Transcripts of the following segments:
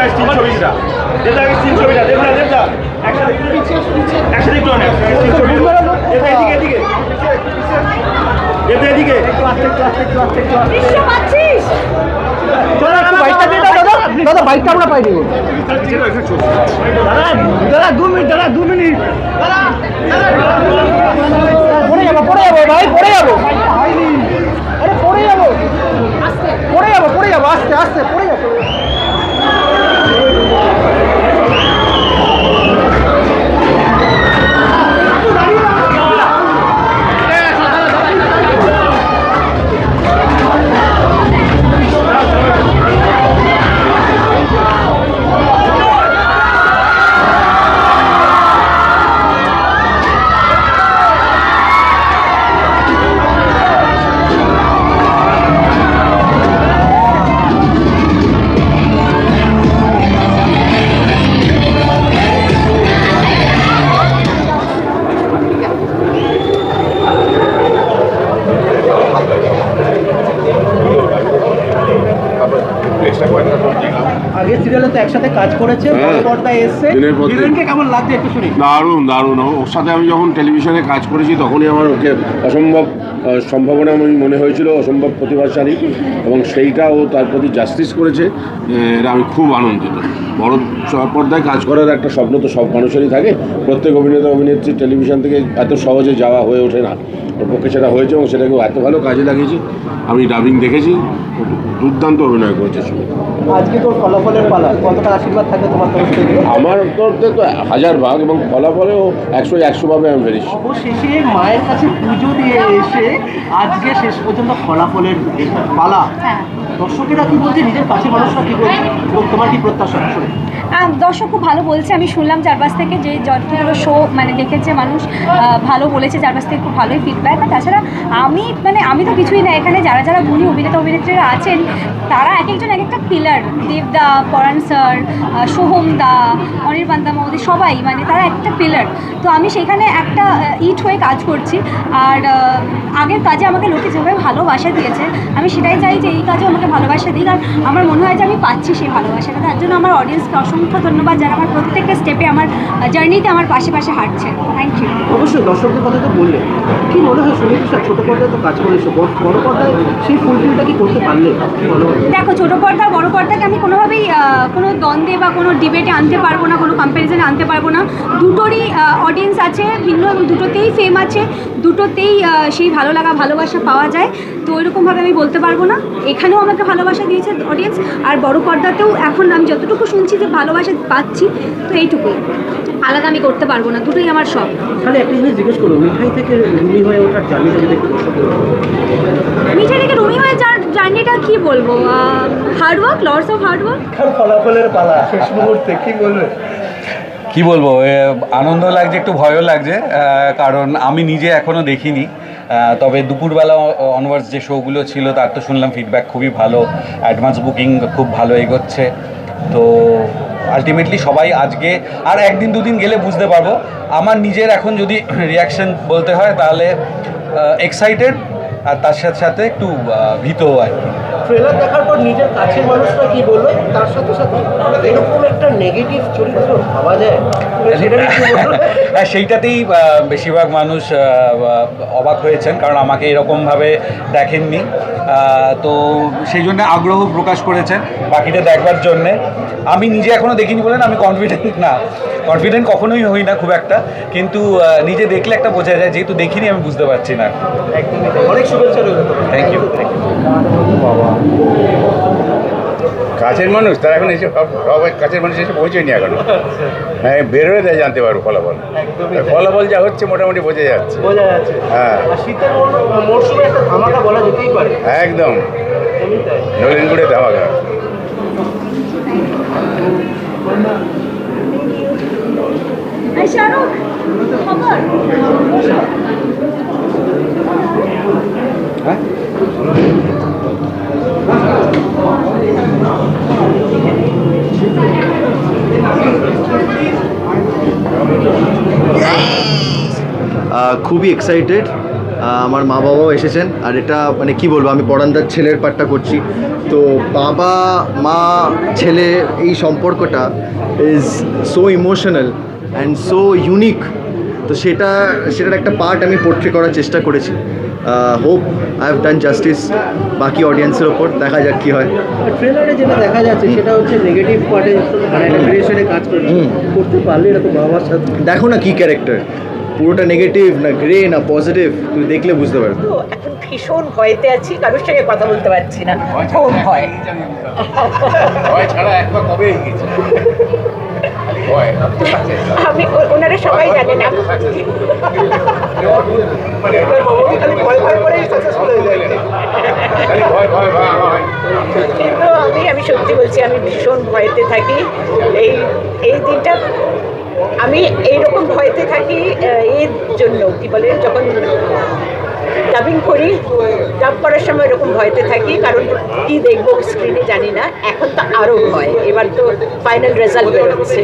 দেবদা স্টিল ছবিটা দেবদা স্টিল ছবিটা দেবদা দেবদা। একসাথে একসাথে একটু অনেক স্টিল ছবিটা দেবদা এদিকে এদিকে। দেবদা এদিকে। দৃশ্য পাচ্ছিস বাইকটা দিয়ে দাও দাদা। দাদা বাইকটা আমরা পাইনি গো। দাদা দু মিনিট দাদা দু মিনিট। পড়ে যাব পড়ে যাব ভাই পড়ে যাব। আরে পড়ে যাব। পড়ে যাব পড়ে যাব আস্তে আস্তে পড়ে যাব। কাজ করেছে হ্যাঁ। পর্দায় এসছে। হিরোইনকে কেমন লাগছে একটু শুনি। দারুণ দারুণ। ওর সাথে আমি যখন টেলিভিশনে কাজ করেছি তখনই আমার ওকে অসম্ভব সম্ভাবনা আমি মনে হয়েছিল অসম্ভব প্রতিভাশালী। এবং সেইটা ও তার প্রতি জাস্টিস করেছে। এটা আমি খুব আনন্দিত। বড় পর্দায় কাজ করার একটা স্বপ্ন তো সব মানুষেরই থাকে। প্রত্যেক অভিনেতা অভিনেত্রী টেলিভিশন থেকে এত সহজে যাওয়া হয়ে ওঠে না। ওর পক্ষে সেটা হয়েছে এবং সেটাকে এত ভালো কাজে লাগিয়েছি। আমি ডাবিং দেখেছি। দুর্দান্ত অভিনয় করেছে শুনে আজকে তোর ফলাফলের পালা কতটা আশীর্বাদ থাকে তোমার তরফ থেকে? আমার তরফ থেকে তো হাজার ভাগ এবং ফলাফলেও একশো একশো ভাবে আমি ফেরিস অবশেষে মায়ের কাছে পুজো দিয়ে এসে আজকে শেষ পর্যন্ত ফলাফলের পালা। হ্যাঁ। দর্শকেরা কি বলছে? নিজের কাছে মানুষরা কি বলছে? এবং তোমার কি প্রত্যাশা? দর্শক খুব ভালো বলছে, আমি শুনলাম চারপাশ থেকে যে যতগুলো শো মানে দেখেছে মানুষ ভালো বলেছে চারপাশ থেকে খুব ভালোই ফিডব্যাক আর তাছাড়া আমি মানে আমি তো কিছুই না, এখানে যারা যারা গুণী অভিনেতা, অভিনেত্রীরা আছেন, তারা এক একজন এক একটা পিলার দেবদা, পরাণ স্যার সোহম দা, অনির্বাণ দা মৌদি সবাই মানে তারা একটা পিলার তো আমি সেখানে একটা ইট হয়ে কাজ করছি। আর আগের কাজে আমাকে লোকে যেভাবে ভালোবাসা দিয়েছে, আমি সেটাই চাই যে এই কাজেও আমাকে ভালোবাসা দিই আর আমার মনে হয় যে আমি পাচ্ছি সেই ভালোবাসাটা, তার জন্য আমার অডিয়েন্সকে অসংখ্য ধন্যবাদ যারা আমার প্রত্যেকটা স্টেপে আমার জার্নিতে আমার পাশে পাশে হাঁটছেন। থ্যাংক ইউ অবশ্যই দর্শকদের কথা তো বললে কি মনে হয় সুনীল স্যার ছোট পর্দায় তো কাজ করেছ বড় পর্দায় সেই ফুলফিলটা কি করতে পারলে? দেখো ছোটো পর্দা বড় পর্দাকে আমি কোনোভাবেই কোনো দ্বন্দ্বে বা কোনো ডিবেটে আনতে পারব না কোনো কম্প্যারিজনে আনতে পারব না। দুটোরই অডিয়েন্স আছে ভিন্ন এবং দুটোতেই ফেম আছে। দুটোতেই সেই ভালো লাগা ভালোবাসা পাওয়া যায়। তো ওইরকমভাবে আমি বলতে পারব না। এখানেও আমাকে ভালোবাসা দিয়েছে অডিয়েন্স আর বড় পর্দাতেও এখন আমি যতটুকু শুনছি যে ভালোবাসা পাচ্ছি তো এইটুকুই। আলাদা আমি করতে পারব না দুটোই আমার সব তাহলে একটা জিনিস জিজ্ঞেস করব মিঠাই থেকে রুমি হয়ে ওঠার জার্নিটা যদি একটু মিঠাই থেকে রুমি হয়ে যার জার্নিটা কি বলব? হার্ডওয়ার্ক লর্ডস অফ হার্ডওয়ার্ক ফলাফলের পালা শেষ মুহূর্তে কি বলবে? কি বলব আনন্দ লাগছে একটু ভয়ও লাগছে কারণ আমি নিজে এখনও দেখিনি। তবে দুপুরবেলা অনওয়ার্ডস যে শোগুলো ছিল তার তো শুনলাম ফিডব্যাক খুবই ভালো অ্যাডভান্স বুকিং খুব ভালো এগোচ্ছে। তো আলটিমেটলি সবাই আজকে আর একদিন দুদিন গেলে বুঝতে পারব। আমার নিজের এখন যদি রিয়াকশন বলতে হয় তাহলে এক্সাইটেড আর তার সাথে সাথে একটু ভীতও আর কি। ট্রেলার দেখার পর নিজের কাছের মানুষরা কি বলল? তার সাথে সাথে এরকম একটা নেগেটিভ চরিত্র ভাবা যায়? হ্যাঁ সেইটাতেই বেশিরভাগ মানুষ অবাক হয়েছেন কারণ আমাকে এরকমভাবে দেখেননি। তো সেই জন্য আগ্রহ প্রকাশ করেছেন বাকিটা দেখবার জন্যে। আমি নিজে এখনও দেখিনি বলেন আমি কনফিডেন্ট না। কনফিডেন্ট কখনোই হই না খুব একটা কিন্তু নিজে দেখলে একটা বোঝা যায় যেহেতু দেখিনি আমি বুঝতে পারছি না। অনেক শুভেচ্ছা রইল থ্যাংক ইউ কাছের মানুষ তারা এখন এসে সব সবাই কাছের মানুষ এসে পৌঁছয়নি এখনও। হ্যাঁ বেরোয় দেয় জানতে পারব ফলাফল। ফলাফল যা হচ্ছে মোটামুটি বোঝা যাচ্ছে। বোঝা যাচ্ছে। হ্যাঁ। আর মরশুমে একটা ধামাকা বলা যেতেই পারে। একদম। তাই। নলিনগুড়ে ধামাকা। শাহরুখ খবর? আহ, খুবই এক্সাইটেড আমার মা বাবাও এসেছেন। আর এটা মানে কি বলব আমি পড়ানদার ছেলের পার্টটা করছি। তো বাবা মা ছেলে এই সম্পর্কটা is so emotional and so unique তো সেটা সেটার একটা পার্ট আমি পোর্ট্রে করার চেষ্টা করেছি। Hope I have done justice বাকি অডিয়েন্সের ওপর দেখা যাক কী হয়। ট্রেলারে যেটা দেখা যাচ্ছে সেটা হচ্ছে নেগেটিভ পার্টে মানে কাজ। করতে পারলে এটা তো বাবার সাথে দেখো না কী ক্যারেক্টার পুরোটা নেগেটিভ না গ্রে না পজিটিভ তুমি দেখলে বুঝতে পারবে। এখন ভীষণ ভয়তে আছি কারোর সঙ্গে কথা বলতে পারছি না। খুব ভয়। ভয় ছাড়া একবার কবে আমি ওনারা সবাই জানে না। আমি আমি সত্যি বলছি আমি ভীষণ ভয়তে থাকি। এই এই দিনটা আমি এইরকম ভয়তে থাকি এর জন্য কি বলে যখন ডাবিং করি ডাব করার সময় এরকম ভয়তে থাকি কারণ কি দেখব স্ক্রিনে জানি না। এখন তো আরও ভয়। এবার তো ফাইনাল রেজাল্ট বেরোচ্ছে।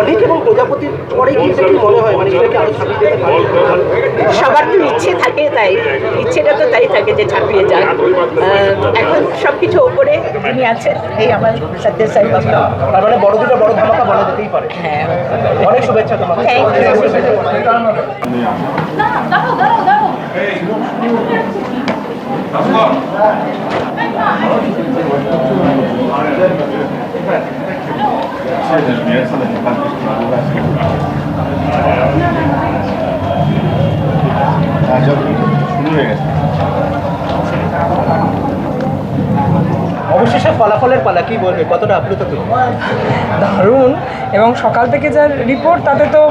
অনেক এবং প্রজাপতির পরে কি মনে হয়? মানে সবার তো ইচ্ছে থাকে তাই। ইচ্ছেটা তো তাই থাকে যে ছাপিয়ে যাক। এখন সব কিছু ওপরে তিনি আছেন। এই আমার সত্য সাই তার মানে বড় দুটো বড় ধামাকা বলা যেতেই পারে। হ্যাঁ। অনেক শুভেচ্ছা তোমাকে। থ্যাংক ইউ অবশেষে ফলাফলের পালা কি বলবে? কতটা আপ্লুত দারুণ। এবং সকাল থেকে যার রিপোর্ট তাতে তো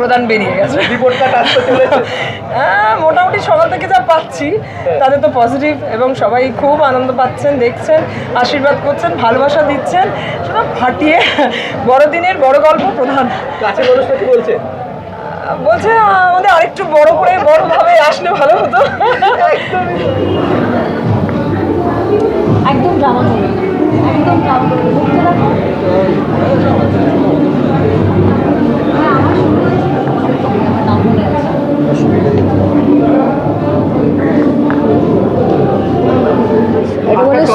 প্রধান বেরিয়ে গেছে। রিপোর্ট কার্ড আসতে চলেছে। হ্যাঁ, মোটামুটি সকাল থেকে যা পাচ্ছি তাতে তো পজিটিভ এবং সবাই খুব আনন্দ পাচ্ছেন দেখছেন আশীর্বাদ করছেন ভালোবাসা দিচ্ছেন। সেটা ফাটিয়ে বড়দিনের বড় গল্প প্রধান। কাছে মানুষটা কি বলছে? বলছে আমাদের আরেকটু বড় করে বড়ভাবে আসলে ভালো হতো। একদম ড্রামা করবে একদম ড্রামা করবে।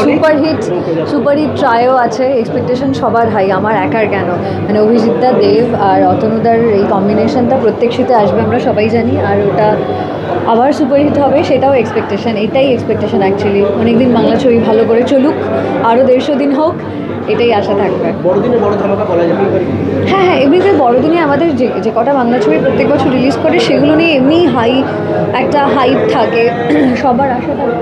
সুপারহিট সুপারহিট ট্রায়ও আছে। এক্সপেকটেশন সবার হাই আমার একার কেন? মানে অভিজিৎদা দেব আর অতনুদার এই কম্বিনেশনটা প্রত্যেক শীতে আসবে আমরা সবাই জানি। আর ওটা আবার সুপারহিট হবে সেটাও এক্সপেকটেশন এটাই এক্সপেকটেশন অ্যাকচুয়ালি অনেকদিন বাংলা ছবি ভালো করে চলুক আরও দেড়শো দিন হোক। এটাই আশা থাকবে। বড়দিনে বড় ধামাকা বলা যেতেই হ্যাঁ হ্যাঁ এমনিতে বড়দিনে আমাদের যে যে কটা বাংলা ছবি প্রত্যেক বছর রিলিজ করে সেগুলো নিয়ে এমনি হাই একটা হাইপ থাকে। সবার আশা থাকে।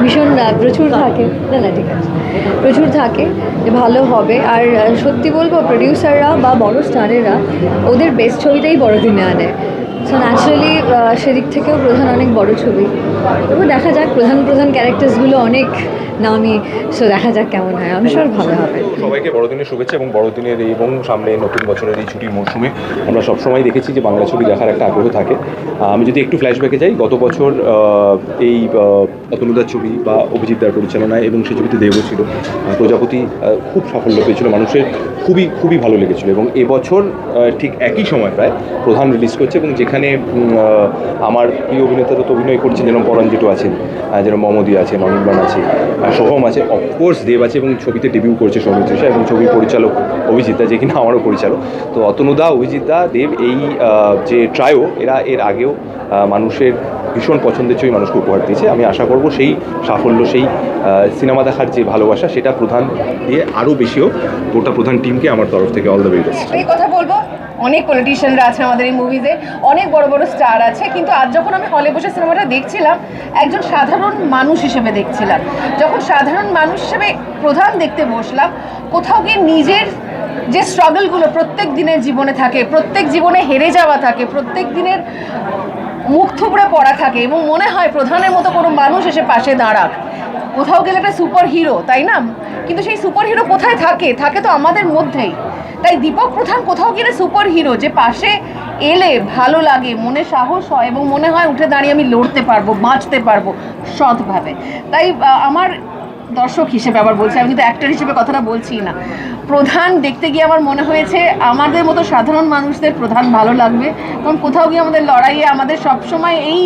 ভীষণ প্রচুর থাকে। না না ঠিক আছে। প্রচুর থাকে যে ভালো হবে। আর সত্যি বলব প্রডিউসাররা বা বড় স্টারেরা ওদের বেস্ট ছবিটাই বড়দিনে আনে। সো ন্যাচারালি সেদিক থেকেও প্রধান অনেক বড় ছবি। তবু দেখা যাক, প্রধান প্রধান ক্যারেক্টার্সগুলো অনেক নামি সো দেখা যাক কেমন হয়। আমি সব ভালো হবে। সবাইকে বড়দিনের শুভেচ্ছা এবং বড়দিনের এবং সামনে নতুন বছরের এই ছুটির মৌসুমে আমরা সবসময় দেখেছি যে বাংলা ছবি দেখার একটা আগ্রহ থাকে। আমি যদি একটু ফ্ল্যাশব্যাকে যাই, গত বছর এই অতনুদার ছবি বা অভিজিৎদার পরিচালনায় এবং সেই ছবিতে দেবও ছিল। প্রজাপতি খুব সাফল্য পেয়েছিল। মানুষের খুবই খুবই ভালো লেগেছিল এবং এবছর ঠিক একই সময় প্রায় প্রধান রিলিজ করছে এবং যেখানে আহ, আমার প্রিয় অভিনেতারা তো অভিনয় করছেন যেরকম পরাণ জেটু আছেন যেরকম মমদি আছে অনির্বাণ আছে সোহম আছে। অফকোর্স দেব আছে এবং ছবিতে ডেবিউ করছে সৌমিত্রিষা এবং ছবির পরিচালক অভিজিৎদা যে কিনা আমারও পরিচালক। তো অতনুদা অভিজিৎদা দেব এই যে ট্রায়ো এরা এর আগেও মানুষের ভীষণ পছন্দের ছবি মানুষকে উপহার দিয়েছে। আমি আশা করব সেই সাফল্য সেই সিনেমা দেখার যে ভালোবাসা সেটা প্রধান দিয়ে আরও বেশি হোক গোটা প্রধান টিমকে আমার তরফ থেকে অল দ্য বেস্ট কথা বলব অনেক পলিটিশিয়ানরা আছে আমাদের এই মুভিতে অনেক বড় বড় স্টার আছে, কিন্তু আজ যখন আমি হলে বসে সিনেমাটা দেখছিলাম, একজন সাধারণ মানুষ হিসেবে দেখছিলাম। যখন সাধারণ মানুষ হিসেবে প্রধান দেখতে বসলাম, কোথাও গিয়ে নিজের যে স্ট্রাগলগুলো প্রত্যেক দিনের জীবনে থাকে, প্রত্যেক জীবনে হেরে যাওয়া থাকে, প্রত্যেক দিনের মুখ থুবড়ে পড়া থাকে, এবং মনে হয় প্রধানের মতো কোনো মানুষ এসে পাশে দাঁড়াক। কোথাও গেলে একটা সুপার হিরো তাই না? কিন্তু সেই সুপার হিরো কোথায় থাকে? থাকে তো আমাদের মধ্যেই। তাই দীপক প্রধান কোথাও গেলে সুপার হিরো যে পাশে এলে ভালো লাগে, মনে সাহস হয় এবং মনে হয় উঠে দাঁড়িয়ে আমি লড়তে পারব, বাঁচতে পারব সৎভাবে। তাই আমার দর্শক হিসেবে আবার বলছি, আমি কিন্তু অ্যাক্টর হিসেবে কথাটা বলছি না। প্রধান দেখতে গিয়ে আমার মনে হয়েছে আমাদের মতো সাধারণ মানুষদের প্রধান ভালো লাগবে। কারণ কোথাও গিয়ে আমাদের লড়াইয়ে আমাদের সবসময় এই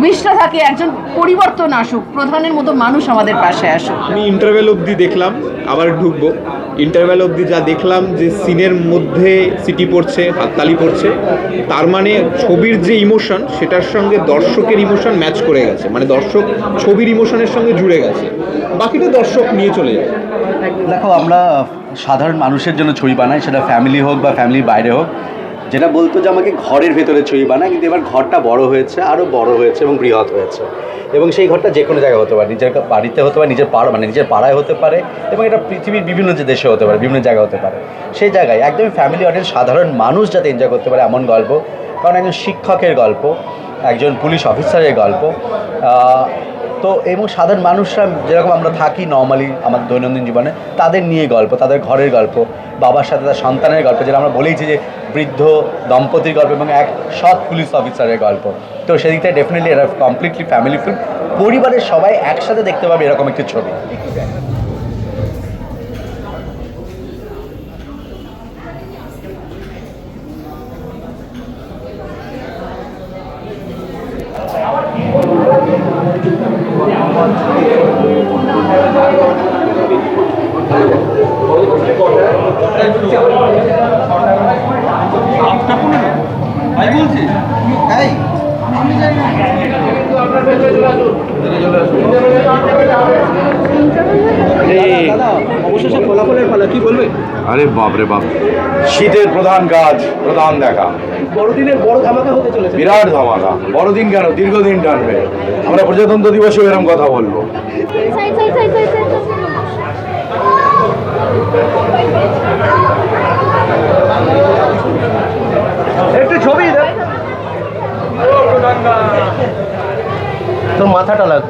উইশটা থাকে, একজন পরিবর্তন আসুক, প্রধানের মতো মানুষ আমাদের পাশে আসুক। আমি ইন্টারভেল অবধি দেখলাম, আবার ঢুকবো। ইন্টারভেল অবধি যা দেখলাম যে সিনের মধ্যে সিটি পড়ছে, হাততালি পড়ছে, তার মানে ছবির যে ইমোশন সেটার সঙ্গে দর্শকের ইমোশন ম্যাচ করে গেছে। মানে দর্শক ছবির ইমোশনের সঙ্গে জুড়ে গেছে। বাকিটা দর্শক নিয়ে চলে যায় দেখো, আমরা সাধারণ মানুষের জন্য ছবি বানাই, সেটা ফ্যামিলি হোক বা ফ্যামিলির বাইরে হোক। যেটা বলতো যে আমাকে ঘরের ভেতরে ছবি বানায়, কিন্তু এবার ঘরটা বড় হয়েছে আরও বড় হয়েছে এবং বৃহৎ হয়েছে। এবং সেই ঘরটা যে কোনো জায়গায় হতে পারে, নিজের বাড়িতে হতে পারে, নিজের পাড়া মানে নিজের পাড়ায় হতে পারে, এবং এটা পৃথিবীর বিভিন্ন যে দেশে হতে পারে, বিভিন্ন জায়গায় হতে পারে। সেই জায়গায় একদমই ফ্যামিলি অডিয়েন্স সাধারণ মানুষ যাতে এনজয় করতে পারে এমন গল্প। কারণ একজন শিক্ষকের গল্প, একজন পুলিশ অফিসারের গল্প তো এবং সাধারণ মানুষরা যেরকম আমরা থাকি নর্মালি আমাদের দৈনন্দিন জীবনে, তাদের নিয়ে গল্প, তাদের ঘরের গল্প, বাবার সাথে তার সন্তানের গল্প, যেটা আমরা বলেইছি যে বৃদ্ধ দম্পতির গল্প এবং এক সৎ পুলিশ অফিসারের গল্প। তো সেদিক থেকে ডেফিনেটলি এটা কমপ্লিটলি ফ্যামিলি ফিল্ম পরিবারের সবাই একসাথে দেখতে পাবে এরকম একটি ছবি। কি বলবে? আরে বাপরে বাপ। শীতের প্রধান কাজ প্রধান দেখা। বড়দিনের বড় ধামাকা হতে চলেছে। বিরাট ধামাকা। বড়দিন কেন? দীর্ঘদিন টানবে। আমরা প্রজাতন্ত্র দিবসেও এরকম কথা বলব। তোর মাথাটা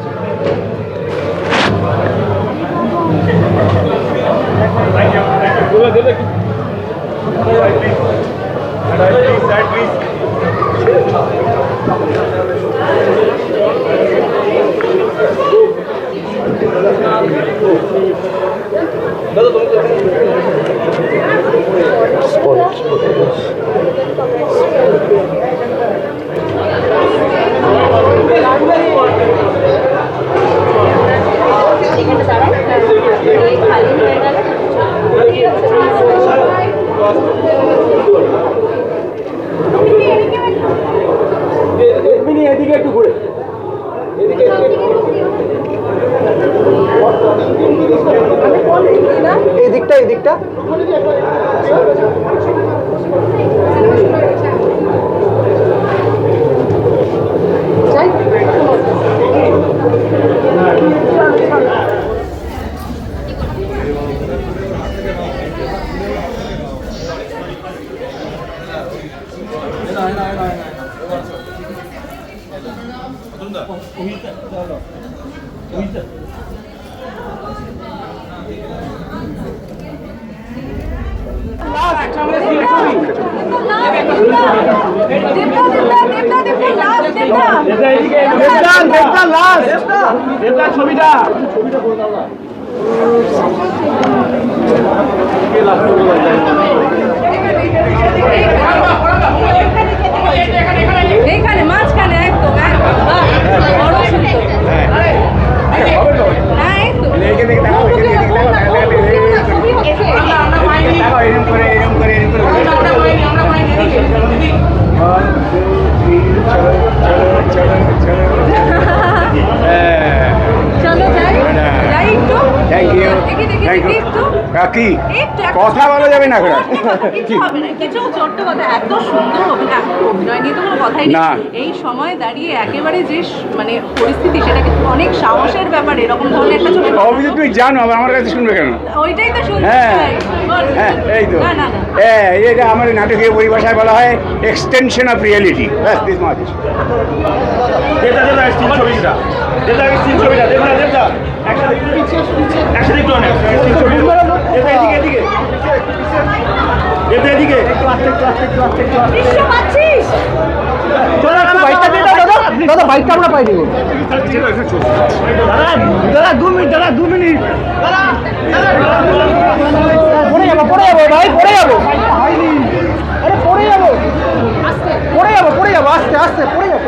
ছবিটা। এইখানে মাঝখানে একদম একদম। বাহ, বড় সুন্দর। হ্যাঁ এই তো। ছবি হচ্ছে। চলো যাই যাই একটু থ্যাংক ইউ দেখি দেখি থ্যাংক দেখি ইউ কথা বলা যাবে না এখন। না এই সময় দাঁড়িয়ে একেবারে যে মানে পরিস্থিতি সেটা কিন্তু অনেক সাহসের ব্যাপার এরকম ধরনের একটা ছবি অভিযোগ তুমি জানো আবার আমার কাছে শুনবে কেন? ওইটাই তো শুনতে হ্যাঁ। হ্যাঁ এই তো। না না না। হ্যাঁ এটা আমার নাটকীয় পরিভাষায় বলা হয় এক্সটেনশন অফ রিয়েলিটি ব্যাস দিস মাচ দেবদা দেবদা স্টিল ছবিটা। দেবদা স্টিল ছবিটা। দেবদা দেবদা। একসাথে একসাথে একটু অনেক দাদা বাইকটা আমরা পাইনি দাদা দু মিনিট দাদা দু মিনিট। পরে যাব পরে যাব ভাই পড়ে যাব। আরে পড়ে যাব। পরে যাব পরে যাব আস্তে আস্তে পরে যাব।